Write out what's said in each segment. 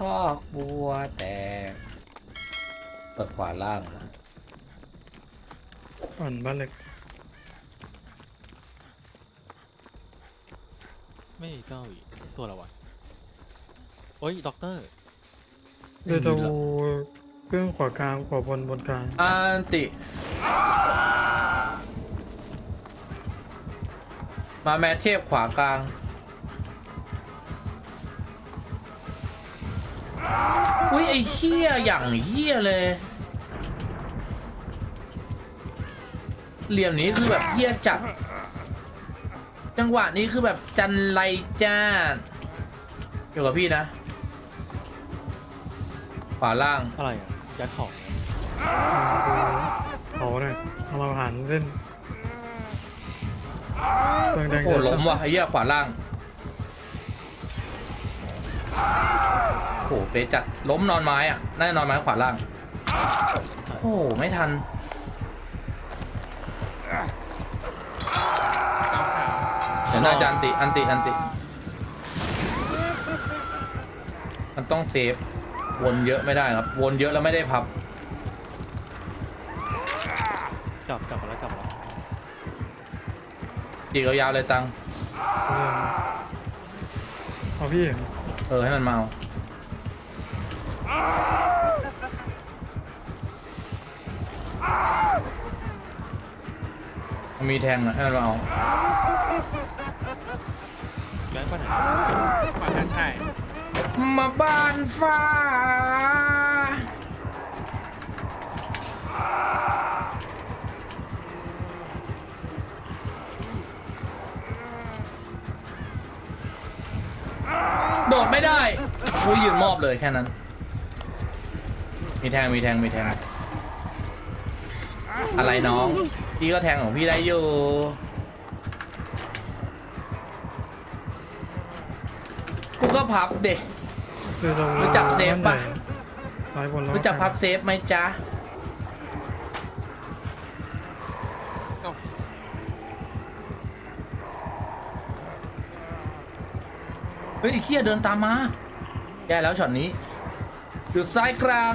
คอกบัวแตกเปิดขวาล่างนะอ่อนบ้านเล็กไม่เก้าอีกตัวละวะโอ้ยด็อกเตอร์เดี๋ยวดูเครื่องขวากลางขวาบนบนกลางอันติ มาแมทเทพขวากลาง อุ้ยไอ้เฮี้ยอย่างเฮี้ยเลย เหลี่ยมนี้คือแบบเฮี้ยจัด จังหวะนี้คือแบบจันไรจ้าอยู่กับพี่นะ ขวาล่าง อะไรอะยัดของเขาเนี่ยเอามาหันเล่นเครื่องแดงโอ้ล้มว่ะไอ้เหี้ยขวาล่าง โอ้เป๊ะจัดล้มนอนไม้อะน่าจะนอนไม้ขวาล่าง โอ้ไม่ทัน เดี๋ยวน่าจะอันติ อันติ อันติ มันต้องเซฟ วนเยอะไม่ได้ครับ วนเยอะแล้วไม่ได้พับกลับกลับมาแล้วกลับมาแล้วจีกยาวๆเลยตัง เอาพี่เห็นเออ ให้มันมาเอา มันมีแทงอะให้มันมาเอาแบงค์ไปไหนขวากันใช่มาบ้านฟ้า โดดไม่ได้กูยืนมอบเลยแค่นั้น มีแทงมีแทงมีแทง อะไรน้อง พี่ก็แทงของพี่ได้อยู่ กูก็พับเด็คือตรงรู้จักเซฟปะซ้ายบนแล้วรู้จักพับเซฟไหมจ๊ะเอ้าเฮ้ยไอ้เคียเดินตามมาแย่แล้วช็อตนี้ อยู่ซ้ายกลาง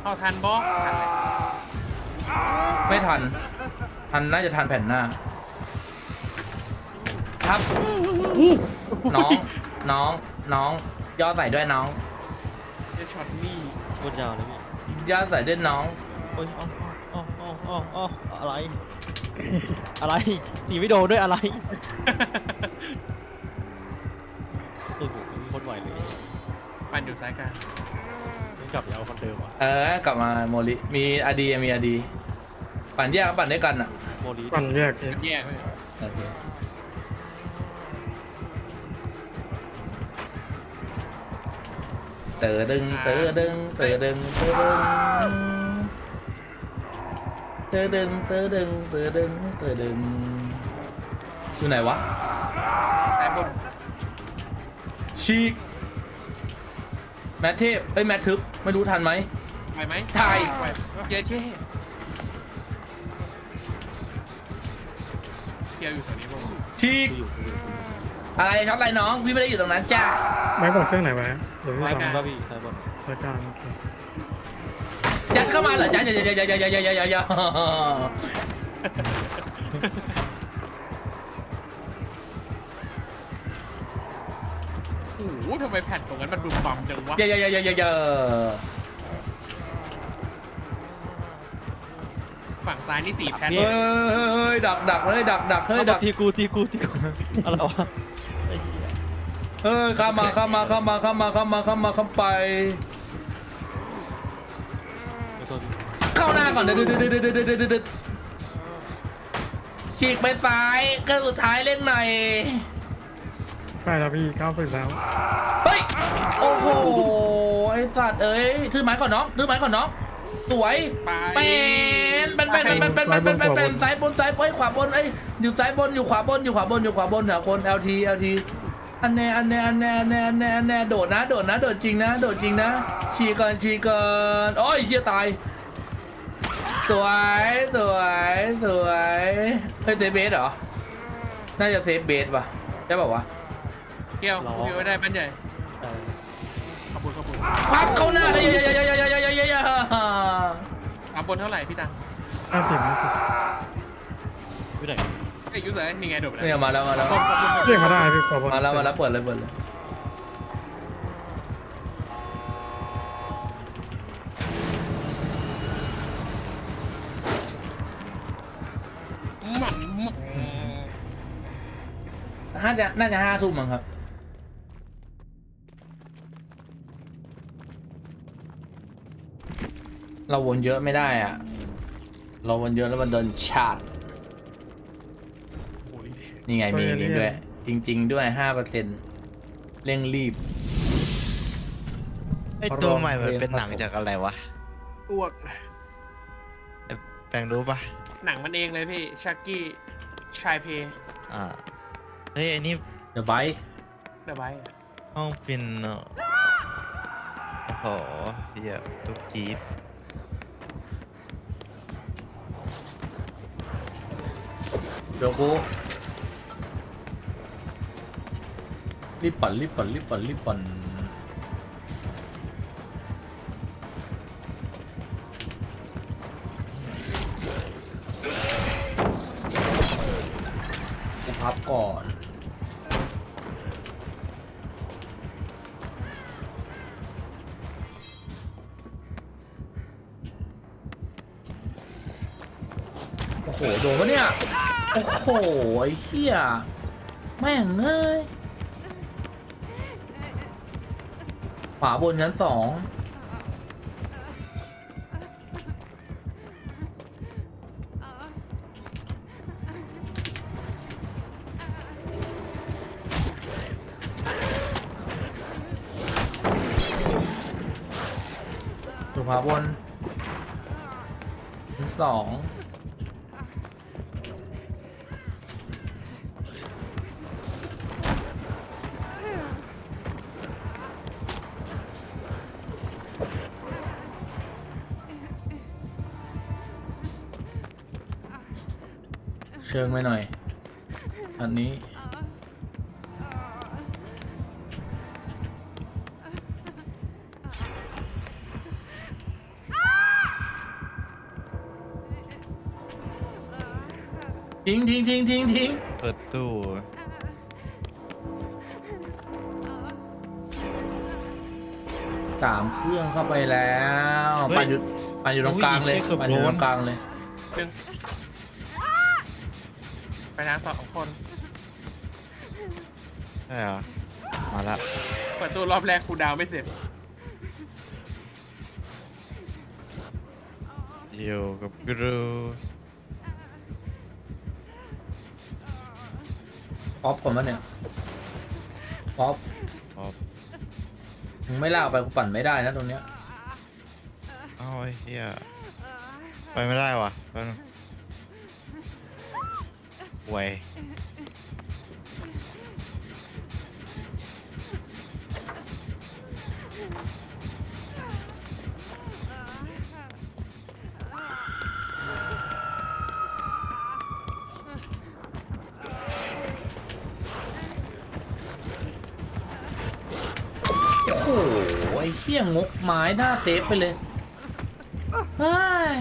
เข้าทันบอทันเลย ไม่ทัน ทันน่าจะทันแผ่นหน้า ครับน้อง น้อง น้อง ย่อใส่ด้วยน้องเจะช็อตนี่บนยาวเลยพี่ย่อใส่ด้วยน้อง โอ้ยอ๋ออ๋ออ๋ออ๋ออ๋ออะไร อะไรทีไม่โดนด้วยอะไรตัวผมเป็นคนไหวเลยปั่นอยู่ซ้ายกลางไม่กลับยาวคนเดิมอะเออกลับมาโมลิ มีอดีมีอดี ปั่นแยกปั่นด้วยกันอะโมลีปั่นแยกเองแย่เลยโอเคเตอดึงเตอดึงเตอดึงเตอดึงเตอดึงเตอดึงเตอดึงเตอดึงอยู่ไหนวะซ้ายบนชีกแมทเทพเอ้ยแมททึบไม่รู้ทันไหมไปไหมถ่ายไปเย้เช่ เที่ยวอยู่แถวนี้ป่าวะชีกกูอยู่กูอยู่อะไรช็อตอะไรน้อง พี่ไม่ได้อยู่ตรงนั้นจ้าไม้บอกเครื่องไหนไว้เดี๋ยวพี่ซ้ายทบนป่ะพี่ซ้ายบนำซ้ายกลางโอเคยัดเข้ามาเหรอจ้าอย่าอย่าอย่าอย่าอย่าอย่าอย่าอย่าโอ้โหทำไมแผ่นตรงนั้นมันดุมบัมจังวะอย่าอย่าอย่าอย่าอย่า ฝั่งซ้ายนี่สี่แผ่นเฮ้ยเฮ้ยดักดักเฮ้ยดักดักเฮ้ยเอาดัมากทีกูทีกูทีกูอะไรวะไอ้เหี้ยเฮ้ยเข้ามาเข้ามาเข้ามาเข้ามาเข้ามาเข้ามาเข้าไปเดี๋ยวตัวเข้าหน้าก่อนเด็ดเด็ดเด็ดเด็ดเด็ดเด็ดฉีกไปซ้ายก็สุดท้ายเล่นหน่อยใกล้แล้วพี่เก้าสิบแล้วเฮ้ยโอ้โหไอสัตว์เอ้ยถือไม้ก่อนน้องถือไม้ก่อนน้อง สวยไปเป็นเป็นเป็นเป็นเป็นเป็นเป็นเป็นเป็นซ้ายบนซ้ายบนขวาบนไอยอยู่ซ้ายบนอยู่ขวาบนอยู่ขวาบนอยู่ขวาบนเนี่ยคน LT LT อันแน่อันแน่อันแน่อันแน่อันแน่อันแน่โดดนะ โดดนะโดดจริงนะ โดดจริงนะฉีก่อนฉีก่อนโอ้ยเหี้ยตายสวยสวยสวยเฮ้ยเซฟเบสเหรอน่าจะเซฟเบสป่ะใช่ป่าววะเที่ยววิวได้บ้านใหญ่เออพับเข้าหน้าเลยยยยยยยยยยอัพ บนเท่าไหร่พี่ตังห้าสิบห้าสิบอยู่ไหนไอ้ยยูเซอร์นี่ไงโดดไปเนี่ยแล้วมาแล้วมาแล้วเรียกมาได้พี่ขอบนมาแล้วมาแล้วเปิดเลยเปิดเลยหมันหมันน่าจะน่าจะห้าทุ่มมั้งครับ เราวนเยอะไม่ได้อะ เราวนเยอะแล้วมันโดนชาร์จโอ้ยนี่ไงมีนี่ด้วย จริง ๆ ด้วยห้าเปอร์เซ็นต์เร่งรีบไอตัวใหม่มันเพราะเป็นหนังจากอะไรวะอ้วกแปลงรู้ปะหนังมันเองเลยพี่ชักกี้ชายเพย์อ่าเฮ้ยไอ้นี่เดอะไบเดอะไบห้องฟินเนอะโอ้โหเฮียตุ๊กจี๊ด 뼈고 리빤 리빤 리빤 리빤 โหไอ้เหี้ยแม่งเอ้ยขวาบนชั้นสองดูขวาบนชั้นสอง ชิงไปหน่อย อันนี้ ทิ้งทิ้งทิ้งทิ้งทิ้งเปิดตู้สามเครื่องเข้าไปแล้วปันอยู่ปันอยู่ตรงกลางเลยปันอยู่ตรงกลางเลยหนึ่ง ไปทางสองคน ใช่เหรอมาละเปิดตัวรอบแรกคูลดาวน์ไม่เสร็จ อยู่กับกรูป๊อปก่อนวะเนี่ยป๊อปอ๋อมึงไม่ลากไปกูปั่นไม่ได้นะตรงเนี้ย เอ้าไอ้เฮียไปไม่ได้วะแป๊บนึง ห่วยโอ้โหไอ้เหี้ยงกไม้หน้าเซฟไปเลยเฮ้ย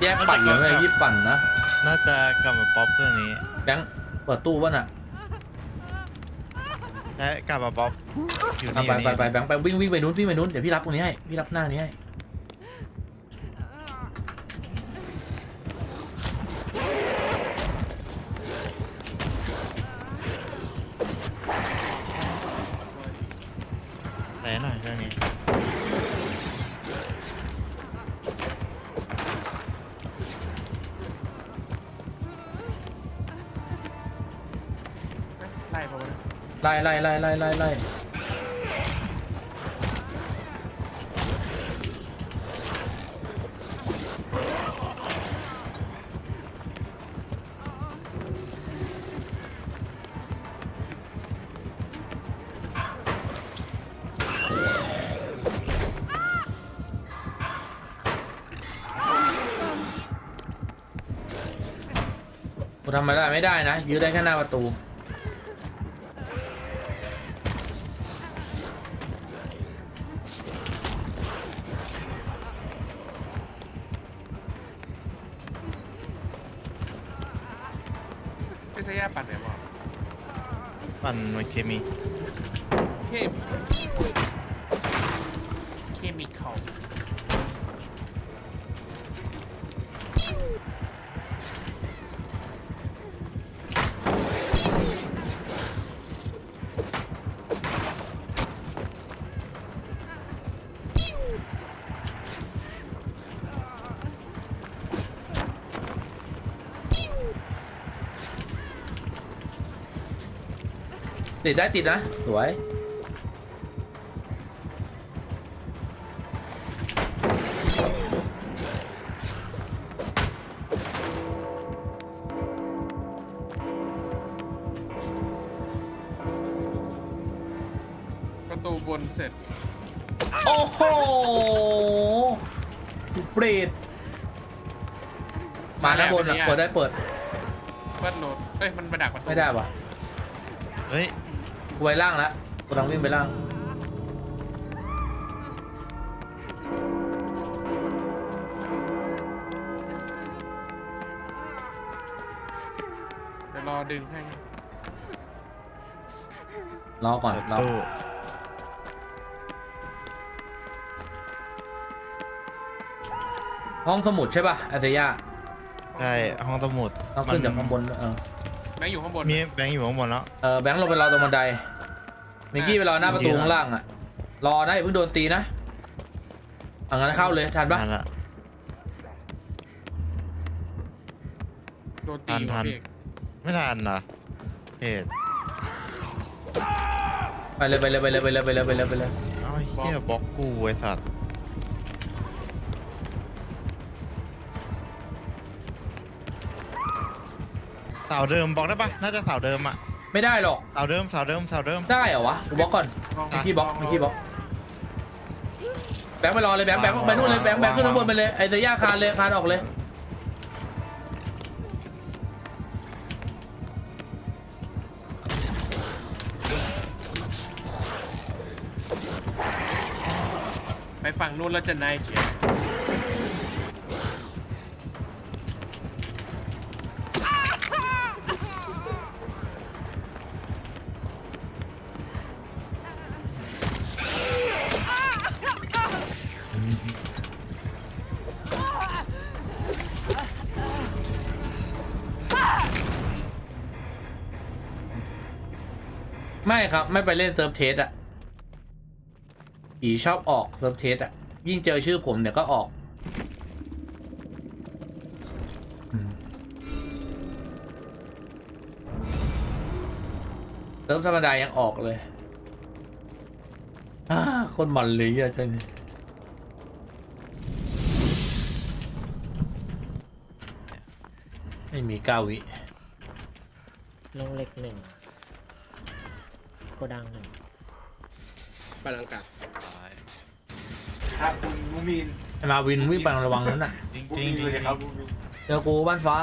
แยกปั่นเลยไม่ยิบปั่นนะ น่าจะกลับมาป๊อปเครื่องนี้แบงค์เปิดตู้ป่ะน่ะใช่กลับมาป๊อปอยู่อะนี่ไปอยู่ไปนี่ไปแบงค์ไปวิ่งวิ่งไปนู้นวิ่งไปนู้นเดี๋ยวพี่รับตรงนี้ให้พี่รับหน้านี้ให้ ล่ไล่ไล่ไล่ไล่ไล่กูทำอะไรไม่ได้นะยื้อได้แค่หน้าประตู ติดได้ติดนะ สวย ประตูบนเสร็จ โอ้โหเปรตมาหน้าบนอะเนี่ยเปิดได้เปิดเปิดโหลดเอ้ย มันมาดักประตูไม่ได้ปะเฮ้ย กูไปล่างแล้วกูกำลังวิ่งไปล่าง เดี๋ยวรอดึงให้ รอก่อนเปิดรอตู้ห้องสมุดใช่ป่ะอาเซย่าใช่ห้องสมุดต้องขึ้นจากข้างบนเออ แบงค์อยู่ข้างบนมีแบงค์อยู่ข้างบนแล้ว เออแบงค์ลงไปรอตรงบันไดมิกกี้ไปรอหน้าประตูข้างล่างอะ รอนะอย่าเพิ่งโดนตีนะเอางั้นเข้าเลยทันปะนั่นละ โดนตีทันว่ะทันพี่เอกไม่ทันเหรอเหตุไปเลยไปเลยไปเลยไปเลยไปเลยไปเลยไปเลยเอ้าเฮียบล็อกกูไอ้สัตว์ เสาเดิมบล็อกได้ปะน่าจะเสาเดิมอะไม่ได้หรอก เสาเดิมเสาเดิมเสาเดิม ได้เหรอวะกูบล็อกก่อนลองมิกกี้บล็อกลงมิกกี้บล็อกแบงค์ไปรอเลยแบงค์แบงค์ไปนู่นเลยแบงค์แบงค์ขึ้นข้างบนไปเลยไอ้เซย่าคานเลยคานออกเลยไปฝั่งนู้นแล้วจะนายเขียน ไม่ครับ ไม่ไปเล่นเซิร์ฟเทสอะผีชอบออกเซิร์ฟเทสอะยิ่งเจอชื่อผมเดี๋ยวก็ออกเซิร์ฟธรรมดายังออกเลยอ่าคนมันเลยอะจังนี่ไม่มีเก้าวิลงเล็กหนึ่ง โกดังหนึ่งปลังกาตายครับคุณมูมินไอ้มาวินวิ่งไประวังนั้นน่ะจริงมูจริงมินจริเลงยครับมูมินเจอกูบ้านฟ้า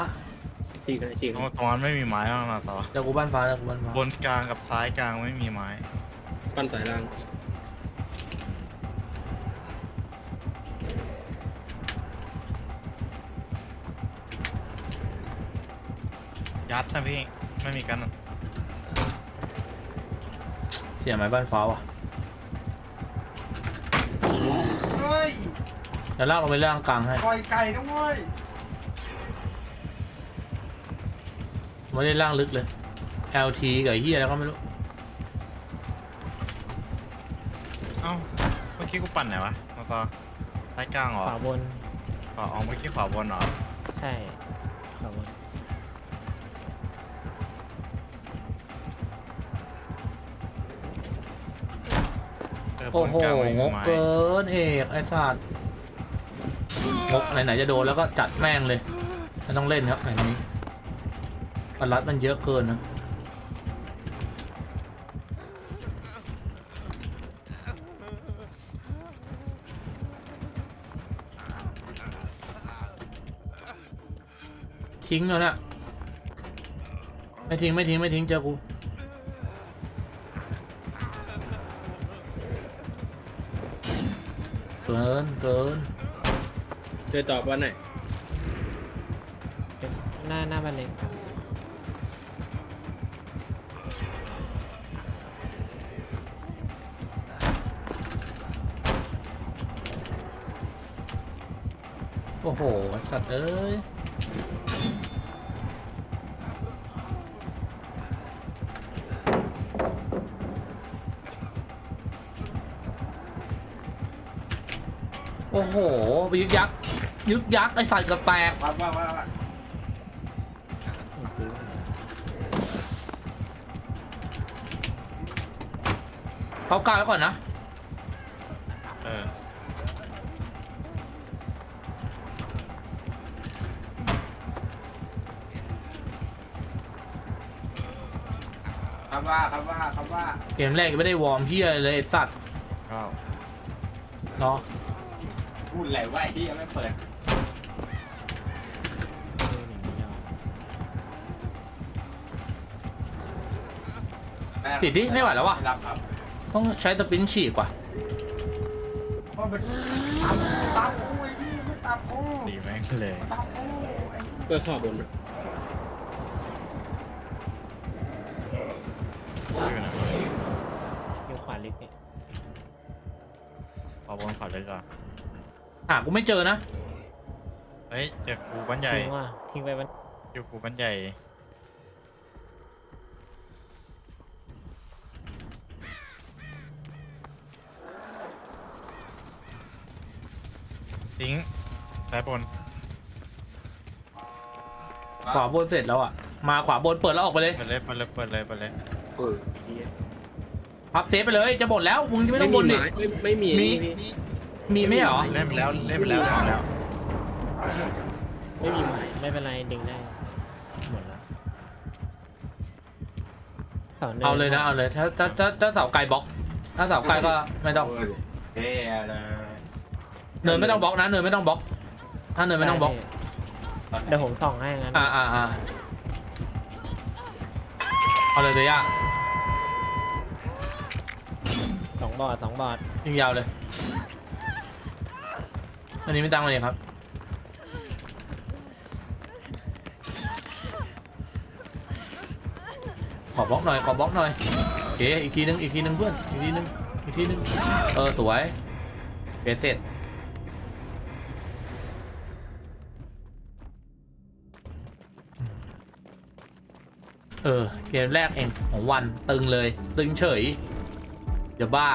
ฉีกนะฉีกตรงตรงนั้นไม่มีไม้บ้างนะต่อ เจอกูบ้านฟ้าเจอกูบ้านฟ้าบนกลางกับซ้ายกลางไม่มีไม้ ปั้นสายล่างยัดนะพี่ ไม่มีกันเสียไหมบ้านฟ้าว่ะเฮ้ยเดี๋ยวลากลงไปล่างกลางให้ปล่อยไก่ด้วยไม่ได้ล่างลึกเลย LT กับไอ้เฮียแล้วก็ไม่รู้เอ้าเมื่อกี้กูปั่นไหนวะมาต่อซ้ายกลางเหรอขวาบนขวาอ๋อเมื่อกี้ขวาบนเหรอ ใช่ โอ้นโหกลางไม่งกไม้เกินเอกไอ้สัตว์งกไหนๆจะโดนแล้วก็จัดแม่งเลยไม่ต้องเล่นครับอย่างนี้ปรัดมันเยอะเกินนะทิ้งแล้วนะไม่ทิ้งไม่ทิ้งไม่ทิ้งเจอกู เกินเกินเธอตอบว่าไหนหน้าหน้าบันเล็กโอ้โห สัตว์เอ้ย อ้โหไปยึกยักษ์ยึกยักษ์ไอสัตว์กระแตกว่าว่าว่าว่าเขากล้าไว้ก่อนนะเออคำว่าคำว่าคำว่าเกมแรกยังไม่ได้วอร์มเพี้ยเลยไอ้สัตว์เข้าเนาะ พูดอะไรวะไอ้ที่ยังไม่เปิดแม่ติดดิไม่ไหวแล้วว่ะ รับครับต้องใช้สปรินต์ฉีกว่ะเพราะมันตามตามกูไอ้ที่ไม่ตามกูตีแม่งเลยตามกูไอ้เพื่อขอบบนนะ หากูไม่เจอนะเฮ้ยเจอกูบ้านใหญ่ทิ้งว่าทิ้งไปมันอยู่กูบ้านใหญ่ทิ้งซ้ายบนขวาบนเสร็จแล้วอะ มาขวาบนเปิดแล้วออกไปเลย เปิดเลยเปิดเลยเปิดเลยเปิดเลยเออเหี้ยพับเซฟไปเลยจะหมดแล้วมึงจะไม่ต้องบนดิไม้ไม่ไม่ มีมีนี่พี่มีไหมเหรอ เล่นไปแล้วเล่นไปแล้วสองแล้วไม่มีไม้ไม่เป็นไรดึงได้ หมดแล้วสนิเอาเลยนะเอาเลยถ้าถ้าถ้าถ้าเสาไกลบล็อก ถ้าเสาไกลก็ไม่ต้องเท่เลยเนินไม่ต้องบล็อกนะเนินไม่ต้องบล็อก ถ้าเนินไม่ต้องบล็อกเดี๋ยวผมส่องให้งั้นอ่าอ่าอ่าเอาเลยเลยย่าสองบอร์ดสองบอร์ดยิงยาวเลย อันนี้ไม่ตั้งเลยครับ ขอบล็อกหน่อย ขอบล็อกหน่อยโอเคอีกทีนึง อีกทีนึงเพื่อน อีกทีนึง อีกทีนึง เออ สวยโอเคเสร็จเออ เกมแรกเองของวันตึงเลย ตึงเฉยอย่าบ้า